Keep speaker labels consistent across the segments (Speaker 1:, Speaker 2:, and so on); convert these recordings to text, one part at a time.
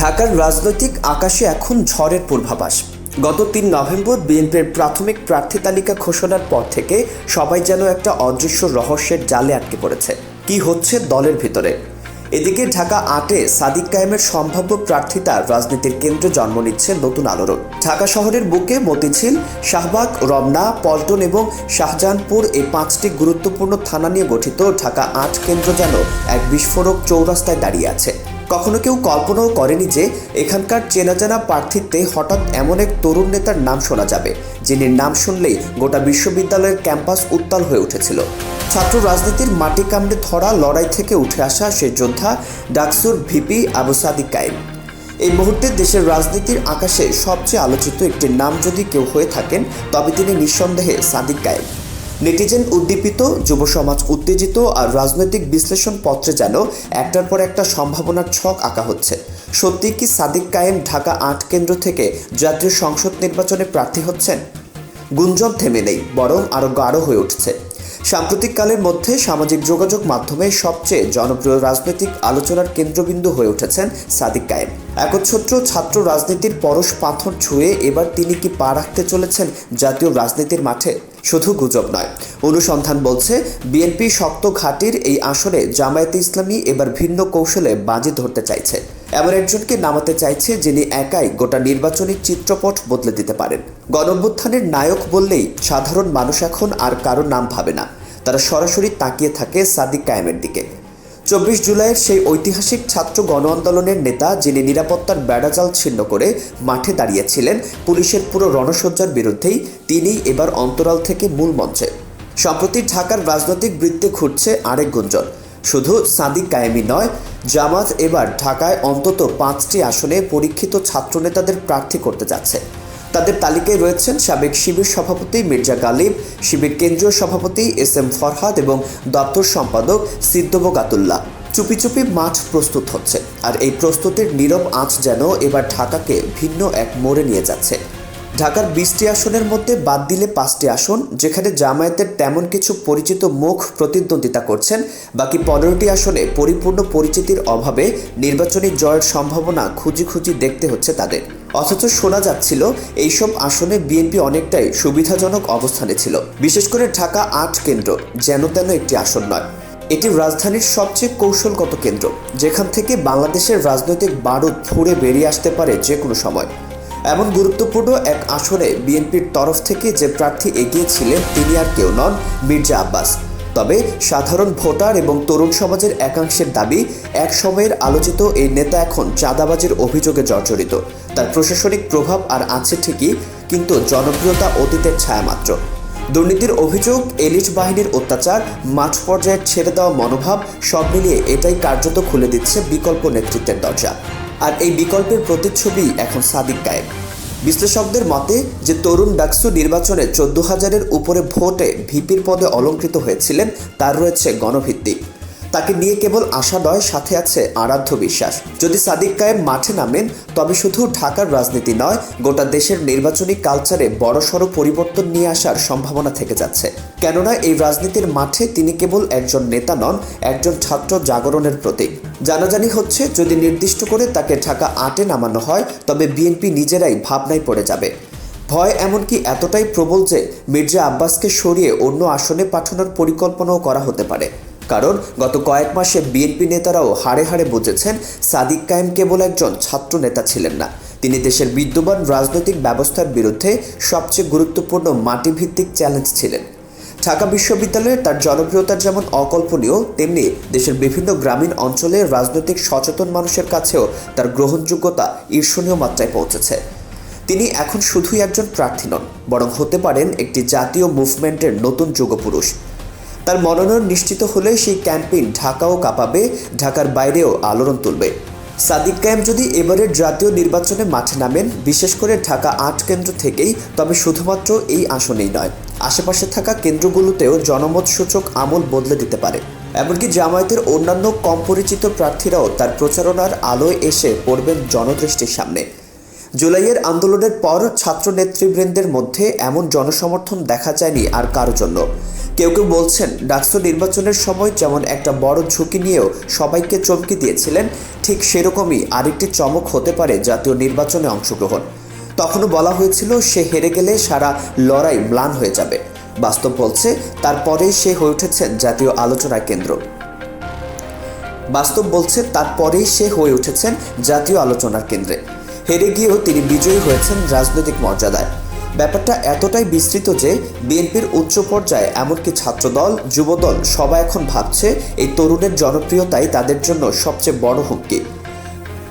Speaker 1: ঢাকার রাজনৈতিক আকাশে এখন ঝড়ের পূর্বাভাস। গত তিন নভেম্বর বিএনপির প্রাথমিক প্রার্থী তালিকা ঘোষণার পর থেকে সবাই যেন একটা অদৃশ্য রহস্যের জালে আটকে পড়েছে। কি হচ্ছে দলের ভিতরে? এদিকে ঢাকা আটে সাদিক কায়েমের সম্ভাব্য প্রার্থিতা রাজনীতির কেন্দ্রে জন্ম নিচ্ছে নতুন আলোড়ন। ঢাকা শহরের বুকে মতিঝিল, শাহবাগ, রমনা, পল্টন এবং শাহজাহানপুর এই পাঁচটি গুরুত্বপূর্ণ থানা নিয়ে গঠিত ঢাকা আট কেন্দ্র যেন এক বিস্ফোরক চৌরাস্তায় দাঁড়িয়ে আছে। কখনো কেউ কল্পনাও করেনি যে এখানকার চেনাজানা প্রার্থীত্বে হঠাৎ এমন এক তরুণ নেতার নাম শোনা যাবে, যিনি নাম শুনলেই গোটা বিশ্ববিদ্যালয়ের ক্যাম্পাস উত্তাল হয়ে উঠেছিল। ছাত্র রাজনীতির মাটি কামড়ে ধরা লড়াই থেকে উঠে আসা সে যোদ্ধা ডাকসুর ভিপি আবু সাদিক কায়েম। এই মুহূর্তে দেশের রাজনীতির আকাশে সবচেয়ে আলোচিত একটি নাম যদি কেউ হয়ে থাকেন, তবে তিনি নিঃসন্দেহে সাদিক কায়েম। নেটিজেন উদ্দীপিত, যুব সমাজ উত্তেজিত আর রাজনৈতিক বিশ্লেষণ পত্রে যেন একটার পর একটা সম্ভাবনার ছক আঁকা হচ্ছে। সত্যি কি সাদিক কায়েম ঢাকা আট কেন্দ্র থেকে জাতীয় সংসদ নির্বাচনে প্রার্থী হচ্ছেন? গুঞ্জন থেমে নেই, বরং আরও গাঢ় হয়ে উঠছে। সাম্প্রতিককালের মধ্যে সামাজিক যোগাযোগ মাধ্যমে সবচেয়ে জনপ্রিয় রাজনৈতিক আলোচনার কেন্দ্রবিন্দু হয়ে উঠেছেন সাদিক কায়েম। একচ্ছত্র ছাত্র রাজনীতির পরশ পাথর ছুঁয়ে এবার তিনি কি পা রাখতে চলেছেন জাতীয় রাজনীতির মাঠে? শুধু গুজব নয়। অনুসন্ধান বলছে, বিএনপি শক্ত ঘাটির এই আসরে জামায়াতে ইসলামী এবার ভিন্ন কৌশলে বাজি ধরতে চাইছে। এমন একজনকে নামাতে চাইছে যিনি একাই গোটা নির্বাচনী চিত্রপট বদলে দিতে পারেন। গণভ্যুত্থানের নায়ক বললেই সাধারণ মানুষ এখন আর কারও নাম ভাবে না। তারা সরাসরি তাকিয়ে থাকে সাদিক কায়েমের দিকে। চব্বিশ জুলাইয়ের সেই ঐতিহাসিক ছাত্র গণ আন্দোলনের নেতা যিনি নিরাপত্তার বেড়াজাল ছিন্ন করে মাঠে দাঁড়িয়েছিলেন, পুলিশের পুরো রণসজ্জার বিরুদ্ধেই তিনি এবার অন্তরাল থেকে মূল মঞ্চে। সম্প্রতি ঢাকার রাজনৈতিক বৃত্তে ঘুরছে আরেক গুঞ্জন। শুধু সাদিক কায়েমি নয়, জামাত এবার ঢাকায় অন্তত পাঁচটি আসনে পরীক্ষিত ছাত্রনেতাদের প্রার্থী করতে যাচ্ছে। তাদের তালিকায় রয়েছেন সাবেক শিবির সভাপতি মির্জা গালিব, শিবির কেন্দ্রীয় সভাপতি এস এম ফরহাদ এবং দপ্তর সম্পাদক সিদ্ধব গাতুল্লাহ। চুপি চুপি মাঠ প্রস্তুত হচ্ছে আর এই প্রস্তুতির নীরব আঁচ যেন এবার ঢাকাকে ভিন্ন এক মোড়ে নিয়ে যাচ্ছে। ঢাকার বিশটি আসনের মধ্যে বাদ দিলে পাঁচটি আসন, যেখানে জামায়াতের তেমন কিছু পরিচিত মুখ প্রতিদ্বন্দ্বিতা করছেন, বাকি পনেরোটি আসনে পরিপূর্ণ পরিচিতির অভাবে নির্বাচনী জয়ের সম্ভাবনা খুঁজি খুঁজি দেখতে হচ্ছে তাদের। অথচ শোনা যাচ্ছিল এইসব আসনে বিএনপি অনেকটাই সুবিধাজনক অবস্থানে ছিল। বিশেষ করে ঢাকা আট কেন্দ্র, যেন তেন একটি আসন নয়। এটি রাজধানীর সবচেয়ে কৌশলগত কেন্দ্র, যেখান থেকে বাংলাদেশের রাজনৈতিক বারুদ ফুড়ে বেরিয়ে আসতে পারে যে কোনো সময়। এমন গুরুত্বপূর্ণ এক আসনে বিএনপির তরফ থেকে যে প্রার্থী এগিয়েছিলেন তিনি আর কেউ নন মির্জা আব্বাস। তবে সাধারণ ভোটার এবং তরুণ সমাজের একাংশের দাবি, এক সময়ের আলোচিত এই নেতা এখন চাঁদাবাজির অভিযোগে জর্জরিত। তার প্রশাসনিক প্রভাব আর আছে ঠিকই, কিন্তু জনপ্রিয়তা অতীতের ছায়া মাত্র। দুর্নীতির অভিযোগ, এলিট বাহিনীর অত্যাচার, মাঠ পর্যায়ে ছেড়ে দেওয়া মনোভাব, সব মিলিয়ে এটাই কার্যত খুলে দিচ্ছে বিকল্প নেতৃত্বের দরজা। আর এই বিকল্পের প্রতিচ্ছবি এখন সাদিক কায়েম বিশ্লেষকদের মতে যে তরুণ ডাকসু নির্বাচনে চোদ্দ হাজারের উপরে ভোটে ভিপির পদে অলঙ্কৃত হয়েছিলেন, তার রয়েছে গণভিত্তিক। তাকে নিয়ে কেবল আশা নয়, সাথে আছে আরাধ্য বিশ্বাস। যদি সাদিক কায়েম মাঠে নামেন, তবে শুধু ঢাকার রাজনীতি নয়, গোটা দেশের নির্বাচনী কালচারে বড়সড় পরিবর্তন নিয়ে আসার সম্ভাবনা থেকে যাচ্ছে। কেননা, এই রাজনীতির মাঠে তিনি কেবল একজন নেতা নন, একজন ছাত্র জাগরণের প্রতীক। জানাজানি হচ্ছে, যদি নির্দিষ্ট করে তাকে ঢাকা আটে নামানো হয়, তবে বিএনপি নিজেরাই ভাবনায় পড়ে যাবে। ভয় এমনকি এতটাই প্রবল যে মির্জা আব্বাসকে সরিয়ে অন্য আসনে পাঠানোর পরিকল্পনাও করা হতে পারে। কারণ গত কয়েক মাসে বিএনপি নেতারাও হাড়ে হাড়ে বুঝেছেন সাদিক কায়েম কেবল একজন ছাত্র নেতা ছিলেন না। তিনি দেশের বিদ্যমান রাজনৈতিক ব্যবস্থার বিরুদ্ধে সবচেয়ে গুরুত্বপূর্ণ মাটিভিত্তিক চ্যালেঞ্জ ছিলেন। ঢাকা বিশ্ববিদ্যালয়ে তার জনপ্রিয়তার যেমন অকল্পনীয়, তেমনি দেশের বিভিন্ন গ্রামীণ অঞ্চলে রাজনৈতিক সচেতন মানুষের কাছেও তার গ্রহণযোগ্যতা ঈর্ষণীয় মাত্রায় পৌঁছেছে। তিনি এখন শুধুই একজন প্রার্থী নন, বরং হতে পারেন একটি জাতীয় মুভমেন্টের নতুন যুগপুরুষ। তার মনোনয়ন নিশ্চিত হলে সেই ক্যাম্পেইন ঢাকাও কাঁপাবে, ঢাকার বাইরেও আলোড়ন তুলবে। সাদিক কায়েম যদি এবারের জাতীয় নির্বাচনে মাঠে নামেন, বিশেষ করে ঢাকা আট কেন্দ্র থেকেই, তবে শুধুমাত্র এই আসনেই নয়। আশেপাশে থাকা কেন্দ্রগুলোতেও জনমত সূচক আমল বদলে দিতে পারে। এমনকি জামায়াতের অন্যান্য কম পরিচিত প্রার্থীরাও তার প্রচারণার আলোয় এসে পড়বেন জনদৃষ্টির সামনে। জুলাইয়ের আন্দোলনের পর ছাত্র নেতৃবৃন্দের মধ্যে এমন জনসমর্থন দেখা যায়নি আর কারও জন্য। কেউ কেউ বলছেন, ডাকসু নির্বাচনের সময় যেমন একটা বড় ঝুঁকি নিয়েও সবাইকে চমকে দিয়েছিলেন, ঠিক সেরকমই আরেকটি চমক হতে পারে জাতীয় নির্বাচনে অংশগ্রহণ। তখনও বলা হয়েছিল, সে হেরে গেলে সারা লড়াই ম্লান হয়ে যাবে। বাস্তব বলছে, তারপরেই সে হয়ে উঠেছেন জাতীয় আলোচনার কেন্দ্র। বাস্তব বলছে, তারপরেই সে হয়ে উঠেছেন জাতীয় আলোচনার কেন্দ্রে। হেরে গিয়েও তিনি বিজয়ী হয়েছেন রাজনৈতিক মর্যাদায়। ব্যাপারটা এতটাই বিস্তৃত যে বিএনপির উচ্চ পর্যায়ে এমনকি ছাত্রদল, যুবদল সবাই এখন ভাবছে এই তরুণের জনপ্রিয়তাই তাদের জন্য সবচেয়ে বড় হুমকি।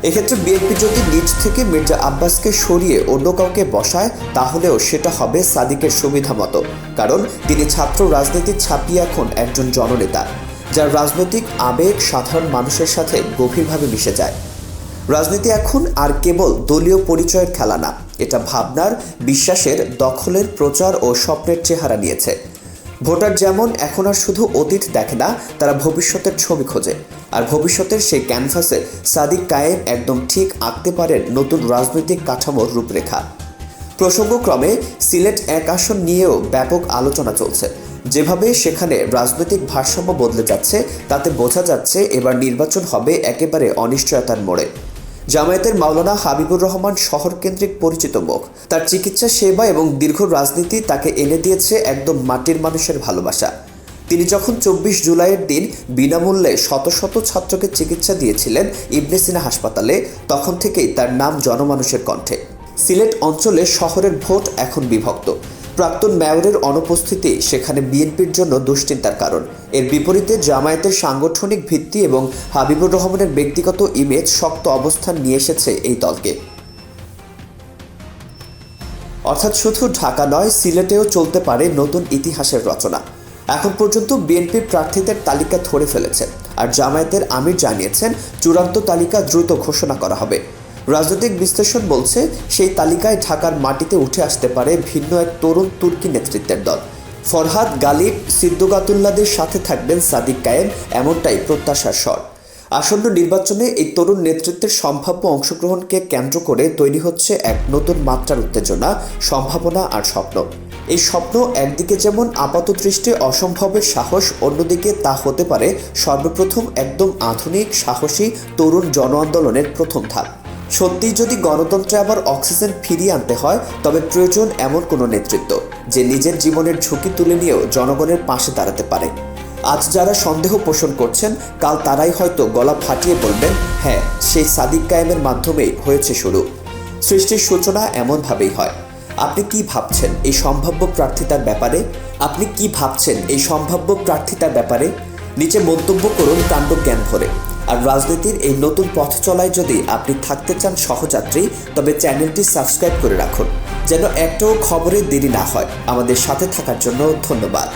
Speaker 1: এক্ষেত্রে বিএনপি যদি নিজ থেকে মির্জা আব্বাসকে সরিয়ে অন্য কাউকে বসায়, তাহলেও সেটা হবে সাদিকের সুবিধা মতো, কারণ তিনি ছাত্র রাজনীতি ছাপিয়ে এখন একজন জননেতা, যার রাজনৈতিক আবেগ সাধারণ মানুষের সাথে গভীরভাবে মিশে যায়। রাজনীতি এখন আর কেবল দলীয় পরিচয়ের খেলা না, এটা ভাবনার, বিশ্বাসের, দখলের প্রচার ও স্বপ্নের চেহারা নিয়েছে। ভোটার যেমন এখন আর শুধু অতীত দেখে না, তারা ভবিষ্যতের ছবি খোঁজে। আর ভবিষ্যতের সেই ক্যানভাসে সাদিক কায়েম একদম ঠিক আঁকতে পারেন নতুন রাজনৈতিক কাঠামোর রূপরেখা। প্রসঙ্গক্রমে, সিলেট এক আসন নিয়েও ব্যাপক আলোচনা চলছে। যেভাবে সেখানে রাজনৈতিক ভারসাম্য বদলে যাচ্ছে, তাতে বোঝা যাচ্ছে এবার নির্বাচন হবে একেবারে অনিশ্চয়তার মোড়ে। জামায়াতের মাওলানা হাবিবুর রহমান শহর কেন্দ্রিক পরিচিত মুখ। তার চিকিৎসা সেবা এবং দীর্ঘ রাজনীতি তাকে এনে দিয়েছে একদম মাটির মানুষের ভালোবাসা। তিনি যখন চব্বিশ জুলাইয়ের দিন বিনামূল্যে শত শত ছাত্রকে চিকিৎসা দিয়েছিলেন ইবনে সিনা হাসপাতালে, তখন থেকেই তার নাম জনমানুষের কণ্ঠে। সিলেট অঞ্চলে শহরের ভোট এখন বিভক্ত। প্রাক্তন মেয়রের অনুপস্থিতি সেখানে বিএনপির জন্য দুশ্চিন্তার কারণ। এর বিপরীতে জামায়াতের সাংগঠনিক ভিত্তি এবং হাবিবুর রহমানের ব্যক্তিগত ইমেজ শক্ত অবস্থান নিয়ে এসেছে এই দলকে। অর্থাৎ শুধু ঢাকা নয়, সিলেটেও চলতে পারে নতুন ইতিহাসের রচনা। এখন পর্যন্ত বিএনপি প্রার্থীদের তালিকা ধরে ফেলেছে। আর জামায়াতের আমির জানিয়েছেন, চূড়ান্ত তালিকা দ্রুত ঘোষণা করা হবে। রাজনৈতিক বিশ্লেষণ বলছে, সেই তালিকায় ঢাকার মাটিতে উঠে আসতে পারে ভিন্ন এক তরুণ তুর্কি নেতৃত্বের দল। ফরহাদ গালিব সিদ্দুগাতুল্লাদের সাথে থাকবেন সাদিক কায়েম, এমনটাই প্রত্যাশার স্বর। আসন্ন নির্বাচনে এই তরুণ নেতৃত্বের সম্ভাব্য অংশগ্রহণকে কেন্দ্র করে তৈরি হচ্ছে এক নতুন মাত্রার উত্তেজনা, সম্ভাবনা আর স্বপ্ন। এই স্বপ্ন একদিকে যেমন আপাত দৃষ্টি অসম্ভবের সাহস, অন্যদিকে তা হতে পারে সর্বপ্রথম একদম আধুনিক, সাহসী তরুণ জন আন্দোলনের প্রথম ধাপ। সত্যিই যদি গণতন্ত্রে আবার অক্সিজেন ফিরিয়ে আনতে হয়, তবে প্রয়োজন এমন কোনো নেতৃত্ব যে নিজের জীবনের ঝুঁকি তুলে নিয়েও জনগণের পাশে দাঁড়াতে পারে। আজ যারা সন্দেহ পোষণ করছেন, কাল তারাই হয়তো গলা ফাটিয়ে বলবেন হ্যাঁ সেই সাদিক কায়েমের মাধ্যমেই হয়েছে শুরু। সৃষ্টির সূচনা এমনভাবেই হয়। আপনি কি ভাবছেন এই সম্ভাব্য প্রার্থিতার ব্যাপারে? আপনি কি ভাবছেন এই সম্ভাব্য প্রার্থিতার ব্যাপারে? নিচে মন্তব্য করুন কাণ্ড জ্ঞান ভরে। আর রাজনীতির এই নতুন পথ চলায় যদি আপনি থাকতে চান সহযাত্রী, তবে চ্যানেলটি সাবস্ক্রাইব করে রাখুন, যেন একটাও খবরের দেরি না হয়। আমাদের সাথে থাকার জন্য ধন্যবাদ।